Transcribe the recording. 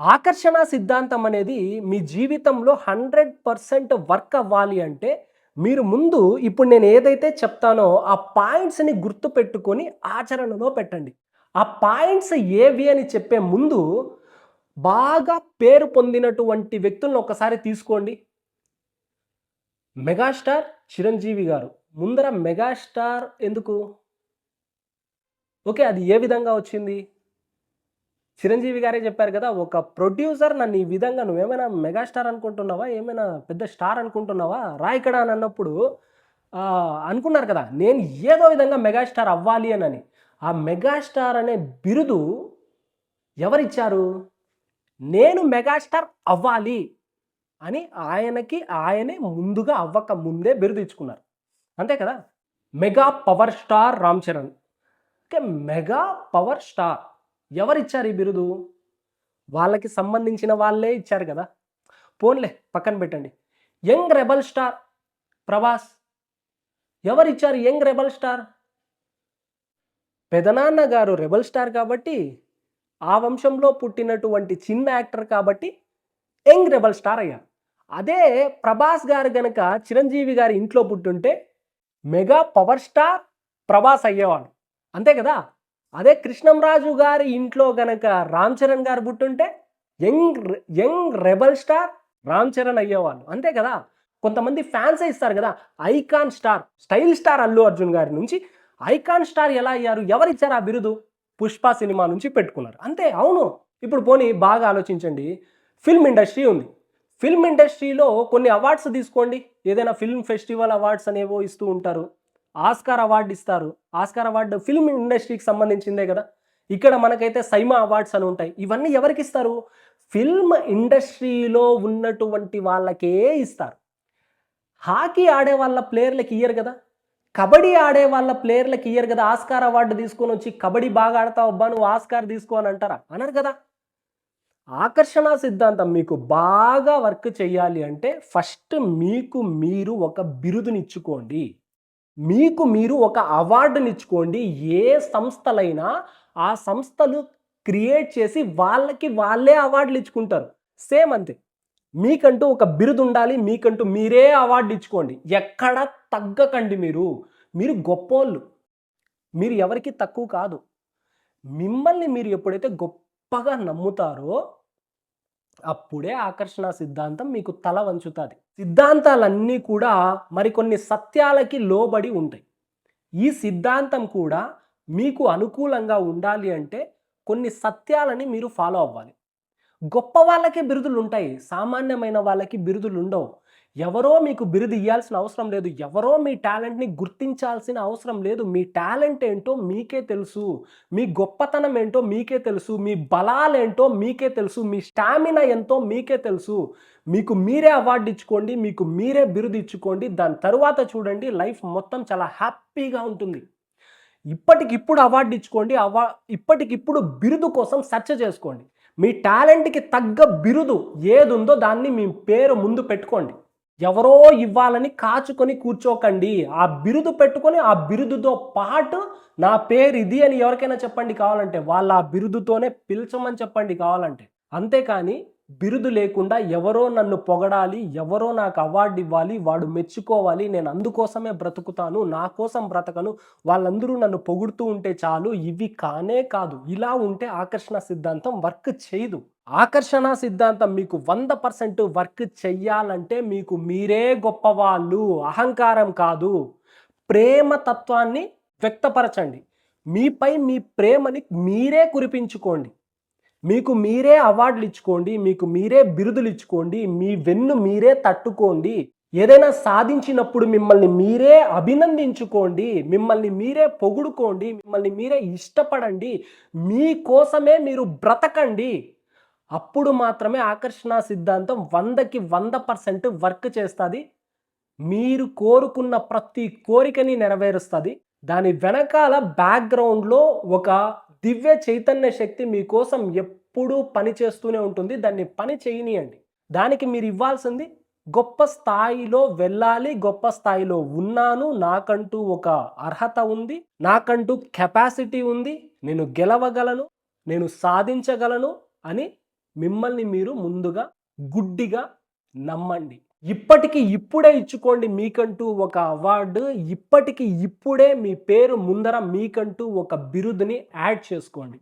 ఆకర్షణ సిద్ధాంతం అనేది మీ జీవితంలో హండ్రెడ్ పర్సెంట్ వర్క్ అవ్వాలి అంటే మీరు ముందు ఇప్పుడు నేను ఏదైతే చెప్తానో ఆ పాయింట్స్ని గుర్తు పెట్టుకొని ఆచరణలో పెట్టండి. ఆ పాయింట్స్ ఏవి అని చెప్పే ముందు బాగా పేరు పొందినటువంటి వ్యక్తులను ఒకసారి తీసుకోండి. మెగాస్టార్ చిరంజీవి గారు. ముందర మెగాస్టార్ ఎందుకు? ఓకే అది ఏ విధంగా వచ్చింది? చిరంజీవి గారే చెప్పారు కదా ఒక ప్రొడ్యూసర్ నన్ను ఈ విధంగా నువ్వేమైనా మెగాస్టార్ అనుకుంటున్నావా? ఏమైనా పెద్ద స్టార్ అనుకుంటున్నావా? రా ఇక్కడ అని అన్నప్పుడు అనుకున్నారు కదా నేను ఏదో విధంగా మెగాస్టార్ అవ్వాలి అని ఆ మెగాస్టార్ అనే బిరుదు ఎవరిచ్చారు? నేను మెగాస్టార్ అవ్వాలి అని ఆయనకి ఆయనే ముందుగా అవ్వక ముందే బిరుదు ఇచ్చుకున్నారు. అంతే కదా? Mega power star Ram Charan. Okay mega power star ఎవరిచ్చారు ఈ బిరుదు? వాళ్ళకి సంబంధించిన వాళ్ళే ఇచ్చారు కదా. పోన్లే పక్కన పెట్టండి. యంగ్ రెబల్ స్టార్ ప్రభాస్ ఎవరిచ్చారు యంగ్ రెబల్ స్టార్? పెదనాన్న గారు రెబల్ స్టార్ కాబట్టి ఆ వంశంలో పుట్టినటువంటి చిన్న యాక్టర్ కాబట్టి యంగ్ రెబల్ స్టార్ అయ్యారు. అదే ప్రభాస్ గారు గనక చిరంజీవి గారి ఇంట్లో పుట్టుంటే మెగా పవర్ స్టార్ ప్రభాస్ అయ్యేవాడు. అంతే కదా? అదే కృష్ణంరాజు గారి ఇంట్లో గనక రామ్ చరణ్ గారు పుట్టుంటే young young rebel star Ram Charan అయ్యేవాళ్ళు. అంతే కదా? కొంతమంది ఫ్యాన్స్ ఇస్తారు కదా? Icon star style star Allu Arjun గారి నుంచి. ఐకాన్ స్టార్ ఎలా అయ్యారు? ఎవరిచ్చారు ఆ బిరుదు? పుష్ప సినిమా నుంచి పెట్టుకున్నారు. అంతే అవును. ఇప్పుడు పోనీ బాగా ఆలోచించండి. ఫిల్మ్ ఇండస్ట్రీ ఉంది. ఫిల్మ్ ఇండస్ట్రీలో కొన్ని అవార్డ్స్ తీసుకోండి. ఏదైనా ఫిల్మ్ ఫెస్టివల్ అవార్డ్స్ అనేవో ఇస్తూ ఉంటారు. ఆస్కార్ అవార్డు ఇస్తారు. ఆస్కార్ అవార్డు ఫిల్మ్ ఇండస్ట్రీకి సంబంధించిందే కదా. ఇక్కడ మనకైతే సైమా అవార్డ్స్ అని ఉంటాయి. ఇవన్నీ ఎవరికి ఇస్తారు? ఫిల్మ్ ఇండస్ట్రీలో ఉన్నటువంటి వాళ్ళకే ఇస్తారు. హాకీ ఆడే వాళ్ళ ప్లేయర్లకి ఇయ్యరు కదా. కబడ్డీ ఆడే వాళ్ళ ప్లేయర్లకి ఇయ్యరు కదా. ఆస్కార్ అవార్డు తీసుకొని వచ్చి కబడ్డీ బాగా ఆడతావు అబ్బా నువ్వు ఆస్కార్ తీసుకో అని అంటారా? అనరు కదా. ఆకర్షణ సిద్ధాంతం మీకు బాగా వర్క్ చేయాలి అంటే ఫస్ట్ మీకు మీరు ఒక బిరుదునిచ్చుకోండి. మీకు మీరు ఒక అవార్డుని ఇచ్చుకోండి ఏ సంస్థలైనా ఆ సంస్థలు క్రియేట్ చేసి వాళ్ళకి వాళ్ళే అవార్డులు ఇచ్చుకుంటారు సేమ్ అంతే. మీకంటూ ఒక బిరుదు ఉండాలి మీకంటూ మీరే అవార్డు ఇచ్చుకోండి ఎక్కడ తగ్గకండి మీరు. మీరు గొప్పోళ్ళు. మీరు ఎవరికి తక్కువ కాదు. మిమ్మల్ని మీరు ఎప్పుడైతే గొప్పగా నమ్ముతారో అప్పుడే ఆకర్షణ సిద్ధాంతం మీకు తల వంచుతుంది. సిద్ధాంతాలన్నీ కూడా మరికొన్ని సత్యాలకి లోబడి ఉంటాయి. ఈ సిద్ధాంతం కూడా మీకు అనుకూలంగా ఉండాలి అంటే కొన్ని సత్యాలని మీరు ఫాలో అవ్వాలి. గొప్ప వాళ్ళకే బిరుదులు ఉంటాయి సామాన్యమైన వాళ్ళకి బిరుదులు ఉండవు ఎవరో మీకు బిరుదు ఇవ్వాల్సిన అవసరం లేదు ఎవరో మీ టాలెంట్ని గుర్తించాల్సిన అవసరం లేదు మీ టాలెంట్ ఏంటో మీకే తెలుసు మీ గొప్పతనం ఏంటో మీకే తెలుసు మీ బలాలేంటో మీకే తెలుసు మీ స్టామినా ఎంతో మీకే తెలుసు. మీకు మీరే అవార్డు ఇచ్చుకోండి మీకు మీరే బిరుదు ఇచ్చుకోండి దాని తరువాత చూడండి లైఫ్ మొత్తం చాలా హ్యాపీగా ఉంటుంది. ఇప్పటికిప్పుడు అవార్డు ఇచ్చుకోండి అవా ఇప్పటికిప్పుడు బిరుదు కోసం సెర్చ్ చేసుకోండి. మీ టాలెంట్కి తగ్గ బిరుదు ఏది ఉందో దాన్ని మీ పేరు ముందు పెట్టుకోండి. ఎవరో ఇవ్వాలని కాచుకొని కూర్చోకండి. ఆ బిరుదు పెట్టుకొని ఆ బిరుదుతో పాటు నా పేరు ఇది అని ఎవరికైనా చెప్పండి కావాలంటే వాళ్ళ ఆ బిరుదుతోనే పిలిచమని చెప్పండి కావాలంటే. అంతేకాని బిరుదు లేకుండా ఎవరో నన్ను పొగడాలి ఎవరో నాకు అవార్డు ఇవ్వాలి వాడు మెచ్చుకోవాలి నేను అందుకోసమే బ్రతుకుతాను నా కోసం బ్రతకను వాళ్ళందరూ నన్ను పొగుడుతూ ఉంటే చాలు ఇవి కానే కాదు. ఇలా ఉంటే ఆకర్షణ సిద్ధాంతం వర్క్ చేయదు. ఆకర్షణ సిద్ధాంతం మీకు వంద పర్సెంట్ వర్క్ చెయ్యాలంటే మీకు మీరే గొప్పవాళ్ళు. అహంకారం కాదు. ప్రేమ తత్వాన్ని వ్యక్తపరచండి. మీపై మీ ప్రేమని మీరే కురిపించుకోండి. మీకు మీరే అవార్డులు ఇచ్చుకోండి. మీకు మీరే బిరుదులు ఇచ్చుకోండి. మీ వెన్ను మీరే తట్టుకోండి. ఏదైనా సాధించినప్పుడు మిమ్మల్ని మీరే అభినందించుకోండి. మిమ్మల్ని మీరే పొగుడుకోండి. మిమ్మల్ని మీరే ఇష్టపడండి. మీకోసమే మీరు బ్రతకండి. అప్పుడు మాత్రమే ఆకర్షణ సిద్ధాంతం వందకి వంద పర్సెంట్ వర్క్ చేస్తుంది. మీరు కోరుకున్న ప్రతి కోరికని నెరవేరుస్తుంది. దాని వెనకాల బ్యాక్గ్రౌండ్లో ఒక దివ్య చైతన్య శక్తి మీకోసం ఎప్పుడూ పని చేస్తూనే ఉంటుంది. దాన్ని పని చేయనియండి. దానికి మీరు ఇవ్వాల్సింది గొప్ప స్థాయిలో వెళ్ళాలి గొప్ప స్థాయిలో ఉన్నాను. నాకంటూ ఒక అర్హత ఉంది. నాకంటూ కెపాసిటీ ఉంది. నేను గెలవగలను. నేను సాధించగలను అని మిమ్మల్ని మీరు ముందుగా గుడ్డిగా నమ్మండి. ఇప్పటికి ఇప్పుడే ఇచ్చుకోండి మీకంటూ ఒక అవార్డు. ఇప్పటికి ఇప్పుడే మీ పేరు ముందర మీకంటూ ఒక బిరుదుని యాడ్ చేసుకోండి.